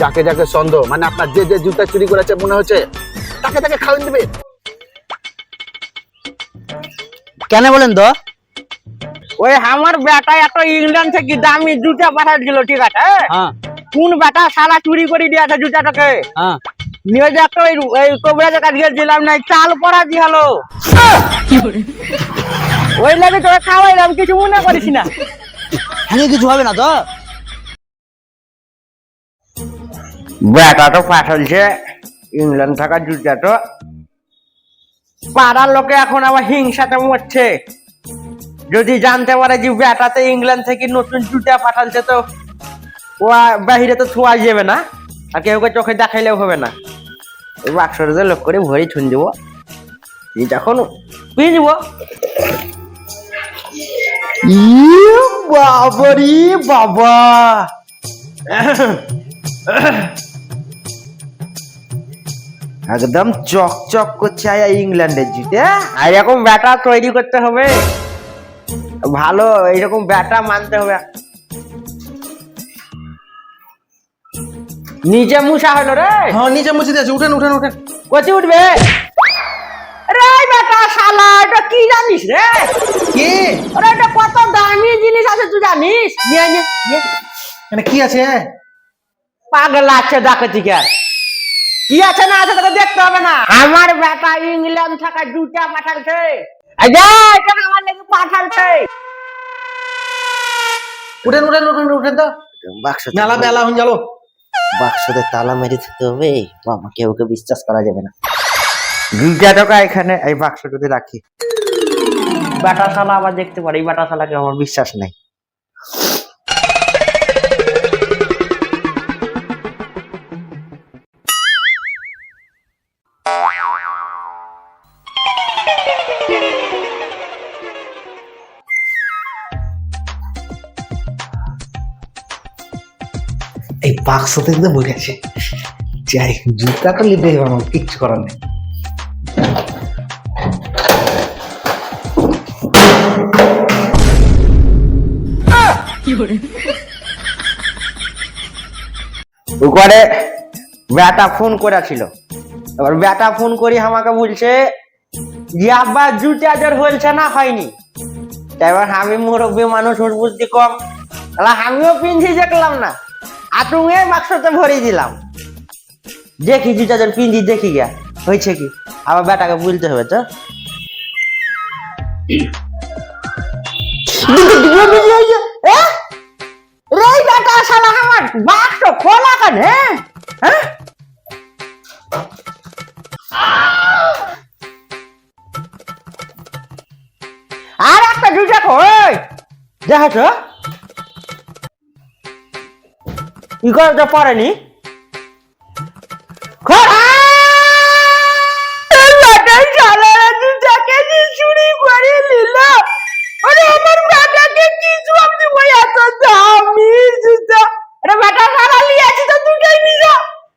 যাকে যাকে সন্দেহ মানে আপনার যে যে জুতা চুরি করেছে মনে হচ্ছে তাকে তাকে কেন বলেন তো ওই আমার বেটা একটা ইংল্যান্ড থেকে দামি জুতা পাঠাচ্ছিল ঠিক আছে কোন বেটা সারা চুরি করে? দিয়েছে জুতাটাকে হ্যাঁ। নিয়ে ওই ওই কবরাজের কাছে গেছিলাম না চাল পরা দি হলো ওই লাগে তোরা খাওয়াইলাম কিছু মনে করিস না। হ্যাঁ কিছু হবে না তো? বেটা তো পাঠালছে ইংল্যান্ড থাকা জুতা তো। পাড়ার লোকে এখন আবার হিংসাতে মরছে। যদি জানতে পারে যে ব্যাটাতে ইংল্যান্ড থেকে নতুন জুতা পাঠালছে তো ও বাহিরে তো থোয়া যাবে না। আর কেউ কেউ চোখে দেখাইলেও হবে না। ওই বাক্সটা লোক করে ভরি ছুন দিব। এই যখন পিয়ে দিব। বাবারি বাবা। একদম চকচক করছে আয়া ইংল্যান্ডের জিতে। আর এরকম ব্যাটা তৈরি করতে হবে। ভালো এইরকম ব্যাটা মানতে হবে। নিচে মুসা হলো রে। হ্যাঁ নিচে মুছে দিয়েছে। উঠেন উঠেন উঠেন। কচি উঠবে। রে বেটা শালা এটা কি জানিস রে? কি? আরে এটা কত দামি জিনিস আছে তুই জানিস? নিয়ে। মানে কি আছে? পাগল আছে দেখো ঠিক আছে। কি আছে না আছে তোকে দেখতে হবে না। আমার বেটা ইংল্যান্ড থাকা দুটা পাঠালছে আমার লেগে পাঠালছে উঠেন উঠেন উঠেন উঠেন তো। বাক্স মেলা মেলা হন বাক্সতে তালা মেরে দিতে হবে বাবা কেউ কেউ বিশ্বাস করা যাবে না। দুইটা টাকা এখানে এই বাক্সটাতে রাখি। বাটাশালা আবার দেখতে পারি এই বাটা শালাকে আমার বিশ্বাস নেই। বই আছে। যাই হবে কিচ্ছু করার নেই। ওখানে বেটা ফোন করেছিল। এবার ব্যাটা ফোন করি আমাকে বলছে যে আব্বা জুতা জ্বর হয়েছে না হয়নি? তাই এবার আমি মুরব্বী মানুষ বুদ্ধি কম। আমিও পিঞ্জি দেখলাম না। আতুঙে বাক্সতে ভরে দিলাম। দেখি জুতা জ্বর পিঞ্জি দেখি গিয়া। হয়েছে কি? আবার বেটাকে বলতে হবে তো। আমার খোলা হ্যাঁ আর একটা জুতা কই দেখা ই করে তো পড়েনি। খোলা বেটাই শালারা চুরি করে নিল। আরে আমার বেটাকে কি জবাব দিব? এত দামি জুতা আরে বেটা শালা লিয়েছি তো দুটাই নিল?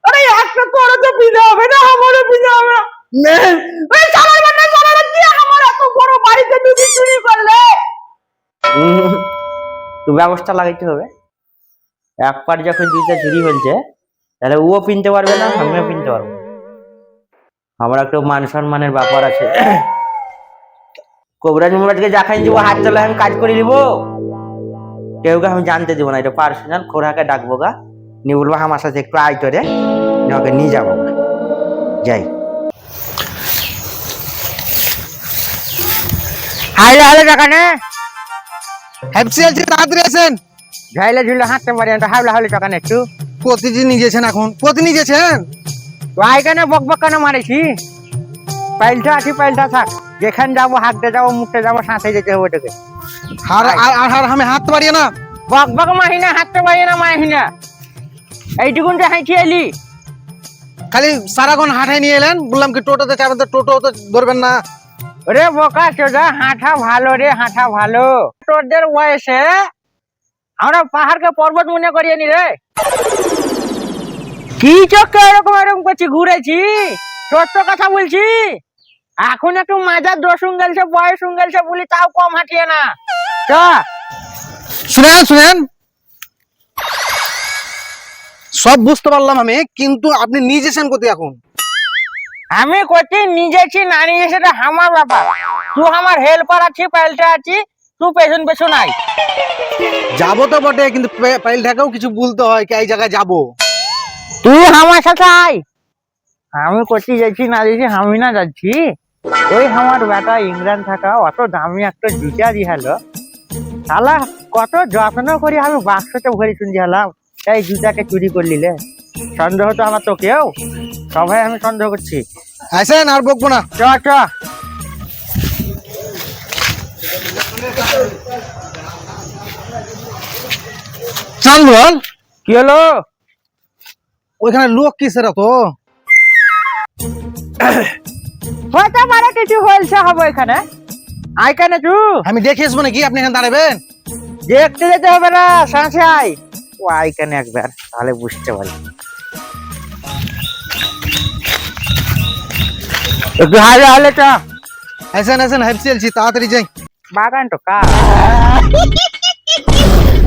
আরে একটা তোর তো পিনা হবে না আমারও পিনা হবে না। নে। ওই শালার বেটা শালারা কি আমার এত বড় বাড়িতে ঢুকে চুরি করলে। ব্যবস্থা লাগাইতে হবে। একবার যখন জুতা চুরি হয়েছে তাহলে ও পিনতে পারবে না আমিও পিনতে পারব। আমার একটু মান সম্মানের ব্যাপার আছে। কবরাজ মোবাইলকে যাখাই দিব হাত চালা আমি কাজ করে নিব। কেউকে আমি জানতে দিব না এটা পার্সোনাল খোরাকে ডাকবো গা। নিয়ে বলব আমার সাথে একটু আয় করে নিয়ে ওকে নিয়ে যাব। যাই। হাইলে হাইলে টাকা নে হ্যাপসিয়াল তাড়াতাড়ি আসেন। ঝাইলে ঝুলে হাঁটতে পারি না হাইলে হাইলে টাকা একটু। প্রতিদিন নিজেছেন এখন প্রতি নিজেছেন তো আইখানে বক বক কেন মারেছি? পাইলটা আছি পাইলটা থাক। যেখানে যাব হাঁটতে যাব মুখতে যাব সাঁতে যেতে হবে ওটাকে। আর আর আমি হাঁটতে পারি না। বক বক মাহিনা হাঁটতে পারি না মাহিনা এইটুকুন যে হাঁটি এলি। খালি সারাক্ষণ হাঁটাই নিয়ে এলেন বললাম কি টোটোতে চাপেন তো টোটো তো ধরবেন না। রে বোকা চোদা হাঁটা ভালো রে হাঁটা ভালো। তোদের বয়সে আমরা পাহাড়কে পর্বত মনে করিয়ে নি রে। কি চোখে এরকম এরকম করছি ঘুরেছি? সত্য কথা বলছি? এখন একটু মাজার দোষ গেলছে বয়স গেলছে বলি তাও কম হাঁটিয়ে না। চ। শুনেন শুনেন। সব বুঝতে পারলাম আমি কিন্তু আপনি নিজে সেন করতে এখন। আমি করছি নিজেছি না নিজে সেটা আমার ব্যাপার। তুই আমার হেল্পার আছি পাল্টে আছি তুই পেছন পেছন আই যাব তো বটে কিন্তু পে- পাইলটাকেও কিছু বলতে হয় কে এই জায়গায় যাব। তুই আমার সাথে আয়। আমি করতে যাচ্ছি না যাচ্ছি আমি না যাচ্ছি। ওই আমার বেটা ইংল্যান্ড থাকা অত দামি একটা জুতা দিহালো শালা কত যত্ন করে আমি বাক্সতে ভরে শুনছি হলাম এই জুতাকে চুরি করলিলে সন্দেহ তো আমার তোকেও। সবাই আমি সন্দেহ করছি। আসেন আর বকবো না। চ চ। বল কি হলো? ওইখানে লোক কিসের তো হতে পারে কিছু হয়েছে হবে এখানে। কেন আমি দেখে আসব নাকি আপনি এখানে দাঁড়াবেন? দেখতে যেতে হবে না সাঁচে ও কেন একবার তাহলে বুঝতে পারি একটু হালে হালে হেপসি তাড়াতাড়ি যাই। বাগান তো কা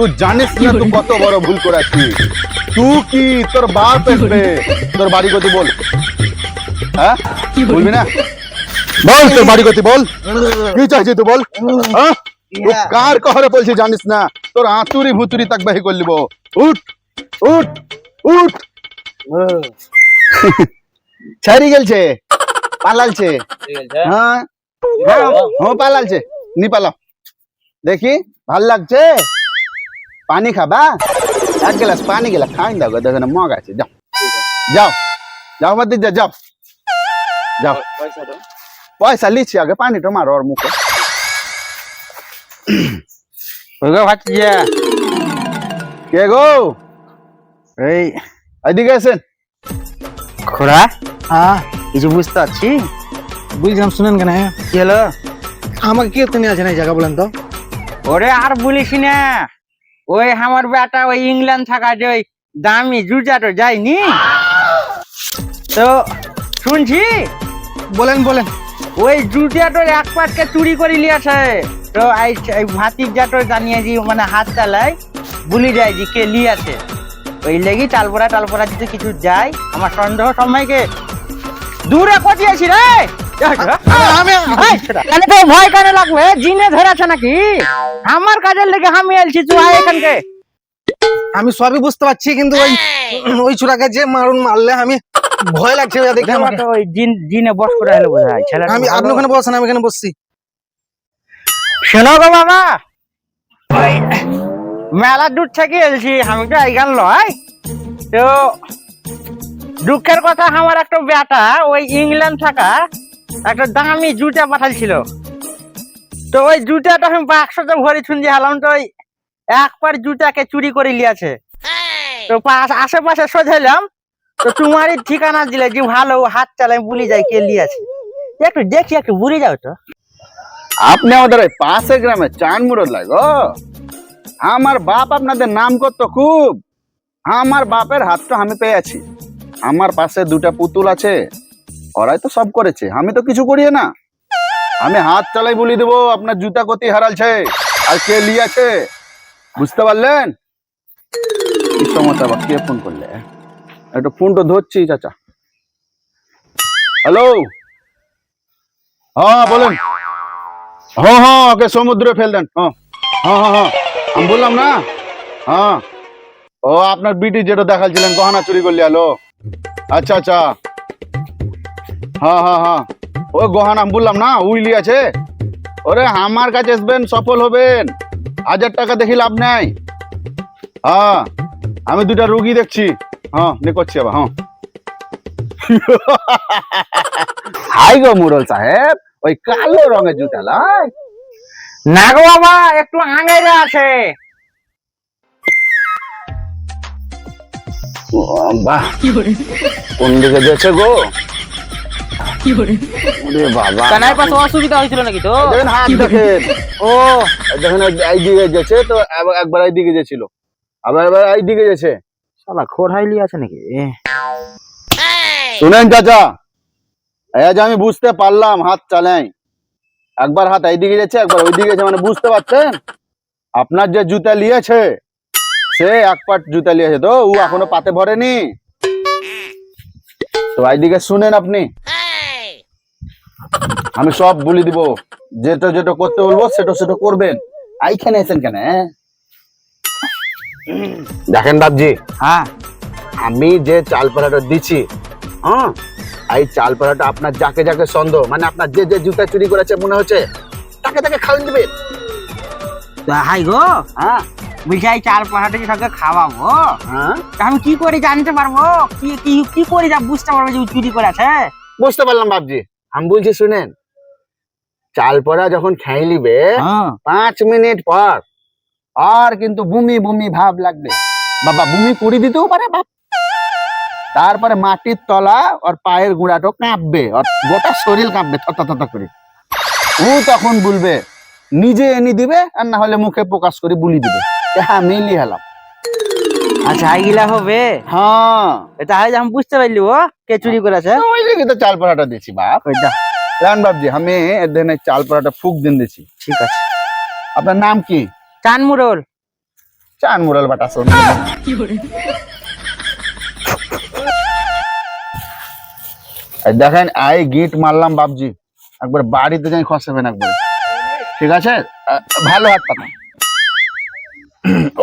তুই জানিস না তুই কত বড় ভুল করেছিস। তুই কি তোর বাপ আসবে তোর বাড়ি গতি বল। হ্যাঁ? বলবি না? বল তোর বাড়ি গতি বল। কি চাইছিস তুই বল? হ্যাঁ? কার কহরে বলছিস জানিস না? তোর আঁতুরি ভুতুরি তাক বাহি করলিব উঠ উঠ উঠ। ছাড়ি গেলছে। পালালছে। হ্যাঁ? হ্যাঁ। হ্যাঁ পালালছে। নি পালাও। দেখি ভালো লাগছে? পানি খাবা এক গ্লাস পানি গেলা খাই দাও দেখো না মগ আছে যাও। যাও। যাও মত যা যাও যাও। পয়সা লিছি আগে পানিটা মারো ওর মুখে। ওগো ভাতিজা কে গো? এই। এদিকে আছেন খোড়া? হ্যাঁ। কিছু বুঝতে পারছি? বুঝলাম শুনেন কেন? কি হলো? আমাকে কে তুমি আছেন এই জায়গা বলেন তো? ওরে আর বলিস না। ওই আমার বেটা ওই ইংল্যান্ড থাকা যে ওই দামি জুতাটো যায়নি? তো শুনছি? বলেন বলেন। ওই জুতাটোর এক পাটকে চুরি করে লিয়াছে তো এই ভাতির জাটো জানিয়ে যে মানে হাত চালায় ভুলি যায় যে কে লিয়াছে ওই লেগে টালপোড়া টালপোড়া যদি কিছু যায়। আমার সন্দেহ সময়কে দূরে পচিয়েছি রে? আমি তো ভয় কেন লাগবে জিনে ধরেছে নাকি আমার কাজের লেগে আমি এলছি তুই আয় এখানকে আমি সবই বুঝতে পারছি কিন্তু ওই ওই চূড়াকে যে মারুন মারলে আমি ভয় লাগছে দেখে আমার তো ওই জিন জিনে বস করে হলো বোধ ছেলেটা আমি আপনি ওখানে বসেন আমি এখানে বসছি। শোনো গো বাবা মেলা দূর থেকে এলছি আমি তো এই গান লয় তো দুঃখের কথা আমার একটা বেটা ওই ইংল্যান্ড থাকা একটা দামি জুতা পাঠাইছিল। তো ওই জুতাটা আমি বাক্সতে ভরে শুনছি হালাম তো ওই একবার জুতাকে চুরি করে লিয়াছে তো পাশ আশেপাশে সোঝাইলাম তো তোমারই ঠিকানা দিলে যে ভালো হাত চালাই বুলি যায় কে লিয়াছে একটু দেখি একটু বুড়ি যাও তো। আপনি আমাদের ওই পাশে গ্রামে চান মুড়ো লাগো আমার বাপ আপনাদের নাম করতো খুব। আমার বাপের হাতটা আমি পেয়েছি। আমার পাশে দুটা পুতুল আছে। ওরাই তো সব করেছে। আমি তো কিছু করিয়ে না। আমি হাত চালাই বলি দেবো, আপনার জুতা কতি হারালছে। আর কে লিয়াছে? বুঝতে পারলেন? কি ফোন করলে? একটু ফোনটা ধরছি, চাচা। হ্যালো? হ্যাঁ বলেন। হ্যাঁ হ্যাঁ ওকে সমুদ্রে ফেল দেন। হ্যাঁ হ্যাঁ হ্যাঁ হ্যাঁ। আমি বললাম না? হ্যাঁ। ও, আপনার বিটি যেটা দেখাচ্ছিলেন গহনা চুরি করলে আলো আচ্ছা আচ্ছা। হ্যাঁ হ্যাঁ হ্যাঁ। ওই গহনা, বললাম না, উইলি আছে। ওরে, আমার কাছে আসবেন, সফল হবেন। হাজার টাকা দেখি লাভ নাই। হ্যাঁ আমি দুটা রুগী দেখছি। হ্যাঁ নে করছি আবার হ্যাঁ। হাই গো মুরল সাহেব, ওই কালো রঙের জুতা, লাই। না গো বাবা, একটু আঙেরে আছে। বাহ কোন দিকে যেছে গো? ওরে বাবা। কানাই পাশে অসুবিধা হয়েছিল নাকি তো? দেখেন হাত দেখেন। ও এই দেখেন এই- এই দিকে যেছে তো একবার এই দিকে গেছিল। আবার গেছে। শালা আছে নাকি? শুনেন চাচা। এই যে আমি বুঝতে পারলাম হাত চালাই। একবার হাত এই দিকে যাচ্ছে একবার ওই দিকে যাচ্ছে মানে বুঝতে পারছেন? আপনার যে জুতা নিয়েছে সে এক পাট জুতা নিয়েছে তো ও এখনও পাতে ভরেনি। তো এইদিকে শুনেন আপনি। আমি সব বলে দিব। যেটা যেটা করতে বলব সেটা সেটা করবেন। এইখানে এসেন কেন? দেখেন বাবজি হ্যাঁ। আমি যে চাল পাড়াটা দিচ্ছি হ্যাঁ? এই চাল পাড়াটা আপনার যাকে যাকে সন্দেহ মানে আপনার যে যে জুতা চুরি করেছে মনে হচ্ছে তাকে তাকে খাওয়ান দিবে। হাই গো হ্যাঁ। এই চাল পাহাড়ে সঙ্গে খাওয়াবো? হ্যাঁ। আমি কি করে জানতে পারব? কি কি কি করে যা বুঝতে পারব যে চুরি করেছে? বুঝতে পারলাম বাবজি আমি বলছি শুনেন চাল পড়া যখন খেয়ে নিবে হ্যাঁ। পাঁচ মিনিট পর আর কিন্তু বমি বমি ভাব লাগবে। বাবা বমি করে দিতেও পারে বাপ। তারপরে মাটির তলা আর পায়ের গুঁড়াটো কাঁপবে আর গোটা শরীর কাঁপবে থতা করে। ও তখন বলবে নিজে এনে দিবে আর না হলে মুখে প্রকাশ করে বুলি দিবে। হ্যাঁ মিলি হেলাম আচ্ছা এইগুলা হবে? হ্যাঁ। এটা যে আমি বুঝতে পারলি ও কে চুরি করেছে? ওই দিকে তো চাল পড়াটা দিচ্ছি বাপ। ওইটা রান বাবজি আমি এর চাল পড়াটা ফুক দিন দিচ্ছি ঠিক আছে। আপনার নাম কি? চান মুরল। চান মুরাল বাটা শোন এই দেখেন আই গিট মারলাম বাবজি একবার বাড়িতে যাই খসাবেন একবার। ঠিক আছে? ভালো হাত পাতা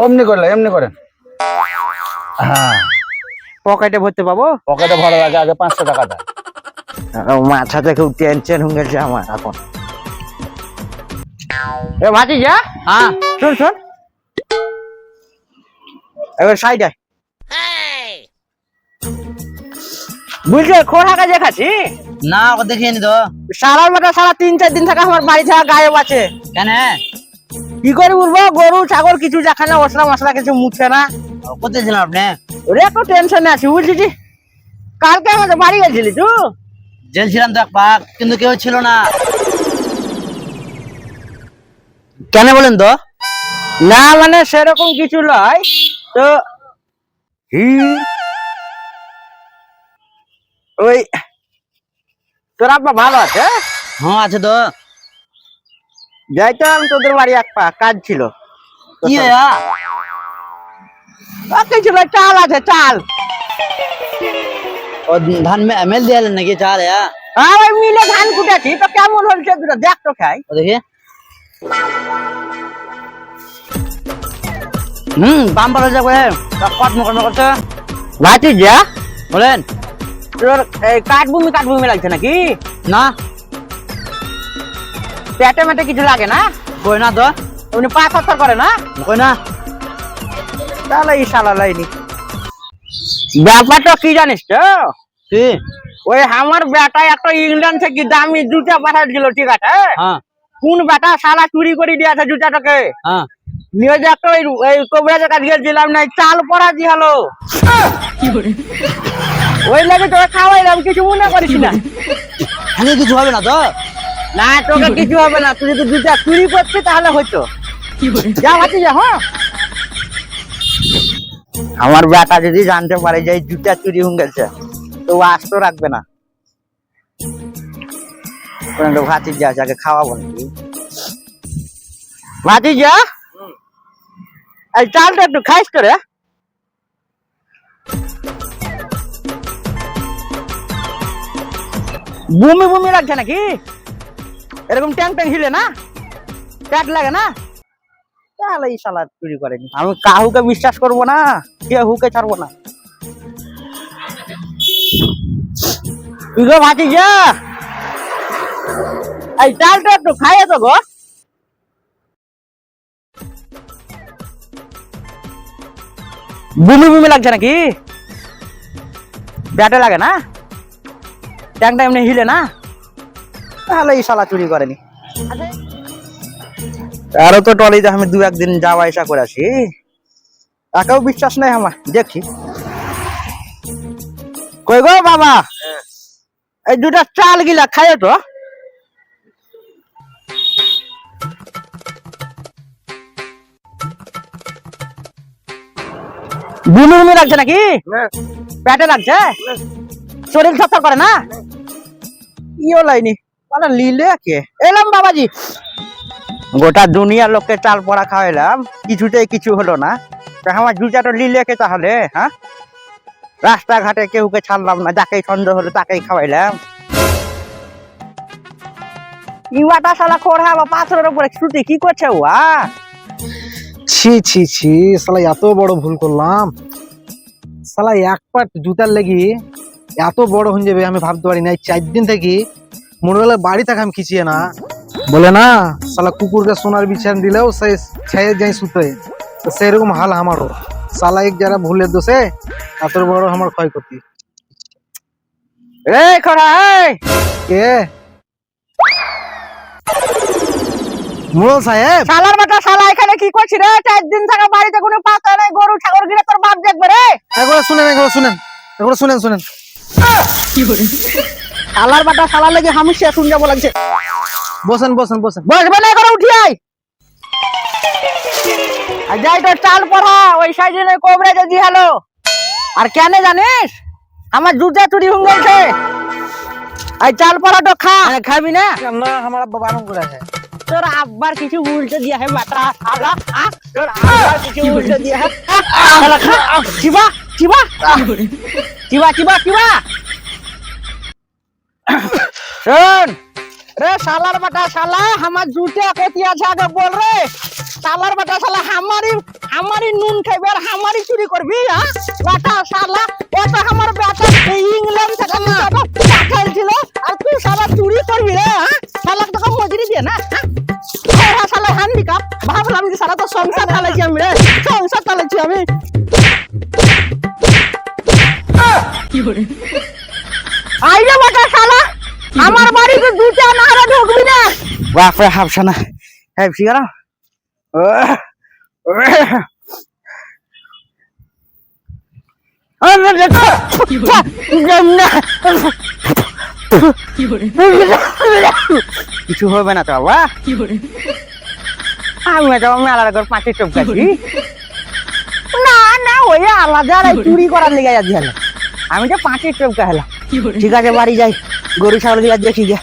অমনি করলে এমনি করেন। হ্যাঁ। পকেটে ভরতে পাবো? পকেটে ভরার আগে আগে পাঁচশো টাকা দেয়। মাথাতে খুব টেনশন হয়ে গেছে আমার। এখন। এ ভাতি যা। হ্যাঁ। শোন শোন। এবার সাইড আয়। বুঝলে খাচ্ছি না ওকে দেখিয়ে নি তো। সারা বেটা সারা তিন চার দিন থাকা আমার বাড়ি থাকা গায়েব আছে। কেন? কি করে বলব? গরু ছাগল কিছু দেখা না মশলা মশলা কিছু মুছছে না। কোথায় ছিলাম আপনি? ওরে টেনশনে আছি বুঝছিস কালকে আমাদের বাড়ি গেছিলি তুই জেল ছিলাম তো পাক কিন্তু কেউ ছিল না। কেন বলেন তো? না মানে সেরকম কিছু নয় তো ওই তোর আব্বা ভালো আছে? হ্যাঁ আছে তো। যাইতাম তোদের বাড়ি এক পা কাজ ছিল। কি হয়া আর চাল আছে চাল। ও ধান মে মেল দিয়ালেন নাকি চাল হয়া? আর ওই মিলে ধান কুটেছি তো কেমন হচ্ছে দুটো দেখ তো খাই। দেখি। হুম বাম পাড়া যাবে কট মকর্ম করছে? ভাতি যা। বলেন। তোর এই কাঠভূমি কাঠভূমি লাগছে নাকি? না। পেটে মেটে কিছু লাগে না? কই না তো। উনি পা করে না? কই না। তাহলে এই শালা লাইনি ব্যাপারটা কি জানিস তো? কি? ওই আমার বেটা একটা ইংল্যান্ড থেকে দামি জুতা পাঠাচ্ছিল ঠিক আছে? হ্যাঁ। কোন বেটা সারা চুরি করে দিয়েছে জুতাটাকে? হ্যাঁ। নিয়ে যে একটা ওই ওই কবরাজের কাছে গেছিলাম না চাল পরা দি হলো। ওই লাগে তোকে খাওয়াইলাম কিছু মনে করিস না। এখানে কিছু হবে না তো? না তোকে কিছু হবে না তুই যদি জুতা চুরি করছিস তাহলে হয়তো যা ভাবছি যা হ্যাঁ? আমার বেটা যদি জানতে পারে যে জুতা চুরি হয়ে গেছে, তো ও আস্ত রাখবে না। এই চালটা একটু খাইস করে। বমি বমি লাগছে নাকি? এরকম ট্যাং ট্যাং হিলে না? প্যাট লাগে না? তাহলে এই শালা চুরি করেনি। আমি কাহুকে বিশ্বাস করব না কে হুকে ছাড়বো না। তুই গো ভাতি যা। এই চালটা একটু খাইয়ে তো গো। বুমি বুমি লাগছে নাকি? ব্যাটে লাগে না? ট্যাংটা এমনি হিলে না? তাহলে এই শালা চুরি করেনি। আরও তো টলিতে আমি দু একদিন যাওয়া আসা করে আসি। তাকেও বিশ্বাস নাই আমার দেখি। কই গো বাবা? এই দুটা চাল গিলা খাইয়ে তো। বুমি লাগছে নাকি? পেটে লাগছে? শরীর সফর করে না? ইও লাইনি লিলে কে এলাম বাবাজি। গোটা দুনিয়ার লোককে চাল পড়া খাওয়াইলাম, কিছুতেই কিছু হলো না। তা আমার তো লিলে কে তাহলে হ্যাঁ রাস্তাঘাটে কেউকে ছাড়লাম না, যাকেই সন্দেহ হলো তাকেই খাওয়াইলাম। ইউয়াটা শালা খোড়ালো পাথরের উপরে ছুটি, কি করছে ওয়া ছি ছি ছি, শালা এত বড় ভুল করলাম। শালা এক পাট জুতার লেগে এত বড় হয়ে যাবে আমি ভাবতে পারি না চার দিন থেকে মনে হলে বাড়ি থাকে আমি খিচিয়ে না। বলে না শালা কুকুরকে সোনার বিছান দিলেও সে ছেয়ে যাই সুতে তো সেরকম হাল আমারও। শালা এক যারা ভুলের দোষে এত বড় আমার ক্ষয়ক্ষতি। এই কে? মুরল সাহেব? শালার বেটা শালা এখানে কি করছিস রে? চার দিন থাকা বাড়িতে কোনো পাতা নাই গরু ছাগল গিলে তোর বাপ দেখবে রে? একবার শুনেন একবার শুনেন একবার শুনেন শুনেন। শালার বেটা শালা লেগে সে শুন যাব লাগছে বসেন বসেন বসেন। বসবে না করে উঠি আয়। আর যাই তোর চাল পড়া ওই সাইডে কোবরে যদি হ্যালো আর কেন জানিস? আমার জুতা চুরি হয়ে গেছে। আর চাল পড়া তো খা। আরে খাবি না? না আমার আব্বা বারণ করে আছে তোর আব্বার কিছু উল্টে দিয়া হে বাটা শালা তোর আব্বার কিছু উল্টে দিয়া হে শালা খা। চিবা চিবা। চিবা চিবা চিবা। শোন। রে শালার বাটা শালা আমার জুতে কতি আছে আগে বল রে? শালার বাটা শালা আমারই আমারই নুন খাইবে আর আমারই চুরি করবি হ্যাঁ বাটা শালা ওটা আমার বেটা ইংল্যান্ড থেকে টাকা পাঠাইছিল আর তুই শালা চুরি করবি রে হ্যাঁ শালা তোকে মজুরি দিয়ে না হ্যাঁ ওরা শালা হ্যান্ডিকাপ ভাবলাম যে শালা তো সংসার চালাইছি আমি রে সংসার চালাইছি আমি। আইরে বাটা শালা! আমার বাড়িতে দুটা নাহলে ঢুকবি না। বাপরে হাবছা না হাবছি গেল কিছু হবে না তো বাবা। আমি তো মেলার করে পাঁচে চমকাছি না না ওই আলাদা চুরি করার লেগে যাচ্ছি। আমি তো পাঁচে চমকা হলাম ঠিক আছে বাড়ি যাই। গরু ছাগল দেখি গিয়া